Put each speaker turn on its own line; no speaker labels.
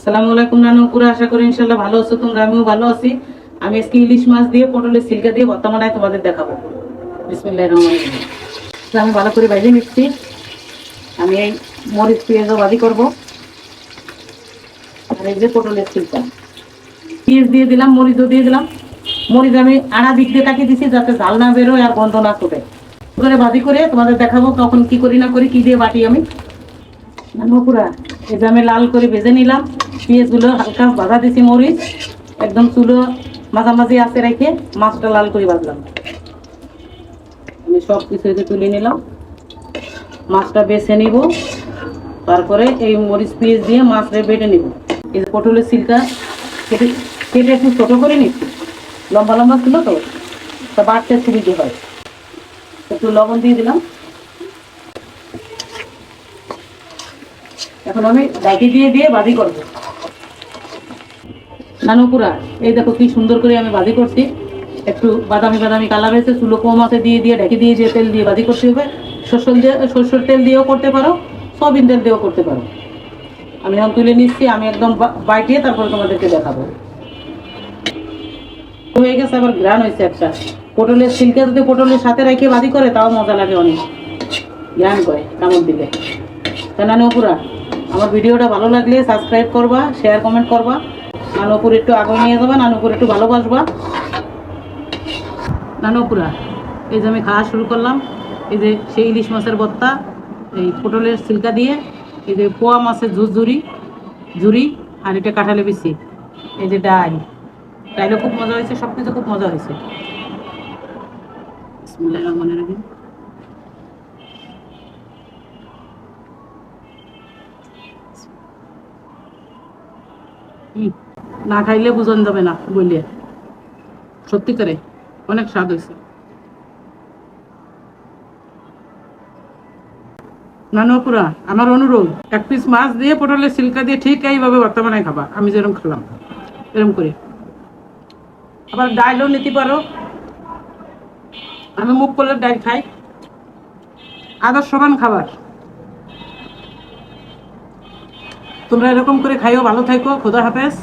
আসসালামু আলাইকুম আশা করি ইনশাল্লাহ ভালো আছো তোমরা, আমিও ভালো আছি। আমি ইলিশ মাছ দিয়ে, পটলের দিয়ে তোমাদের দেখাবো। আমি ভালো করে নিচ্ছি। আমি মরিচ করব। পটলের দিয়ে দিলাম, মরিচও দিয়ে দিলাম। মরিচ আমি আড়া দিক দিয়ে কাটিয়ে দিছি যাতে ঝাল না বেরোয় আর গন্ধ না করে করে ভাজি করে তোমাদের দেখাবো কখন কি করি না করি, কি দিয়ে বাটি আমি। পুরা এই যে আমি লাল করে ভেজে নিলাম। পেঁয়াজগুলো হালকা ভাজা দিছি মরিচ, একদম চুলো মাঝামাঝি আছে রেখে মাছটা লাল করে ভাজলাম। আমি সব কিছু তুলে নিলাম। মাছটা বেছে নিব, তারপরে এই মরিচ পেঁয়াজ দিয়ে মাছটা বেটে নিব। এই পটলের সিলকা কেটে কেটে একটু ছোটো করে নিচ্ছি লম্বা লম্বা ছিল তো, তা বাড়তে সুবিধে হয়। একটু লবণ দিয়ে দিলাম। এখন আমি ডাইটি দিয়ে দিয়ে বাজি করব। নানুপুরা এই দেখো কি সুন্দর করে আমি বাজি করছি। একটু বাদামি বাদামি কালার হয়েছে, চুলো কম আছে, দিয়ে দিয়ে ঢেকে দিয়ে দিয়ে তেল দিয়ে বাজি করতে হবে। সরষের দিয়ে, সরষের তেল দিয়েও করতে পারো সবিন তেল দিয়েও করতে পারো। আমি এখন তুলে নিচ্ছি, আমি একদম বাইটিয়ে তারপরে তোমাদেরকে দেখাবো। হয়ে গেছে, আবার গ্রান হয়েছে একটা। পটলের সিল্কে যদি পটলের সাথে রেখে বাজি করে, তাও মজা লাগে অনেক। গ্রান করে, কামড় দিলে। তা নানুপুরা, আমার ভিডিওটা ভালো লাগলে সাবস্ক্রাইব করবা শেয়ার কমেন্ট করবা। নানুপুর একটু আগে নিয়ে যাবা নানুপুর একটু ভালোবাসবা নানুপুরা এই যে আমি খাওয়া শুরু করলাম। এই যে সেই ইলিশ মাছের বত্তা এই পটলের সিল্কা দিয়ে এই যে পোয়া মাছের ঝুর ঝুরি আর এটা কাঁঠালে বেশি এই যে ডাল। ডাইলও খুব মজা হয়েছে সব কিছু খুব মজা হয়েছে। হুম, না খাইলে বুঝন যাবে না বলিয়ে সত্যি করে অনেক স্বাদ হয়েছে। নানুপুরা আমার অনুরোধ, এক পিস মাছ দিয়ে পটলের সিল্কা দিয়ে ঠিক এইভাবে বর্তমানে খাবা। আমি যেরকম খেলাম, এরকম করে। আবার ডাইলও নিতে পারো। আমি মুখ করলে ডাইল খাই। আদর সমান খাবার। তোমরা এরকম করে খাইও, ভালো থাকো খোদা হাফেজ।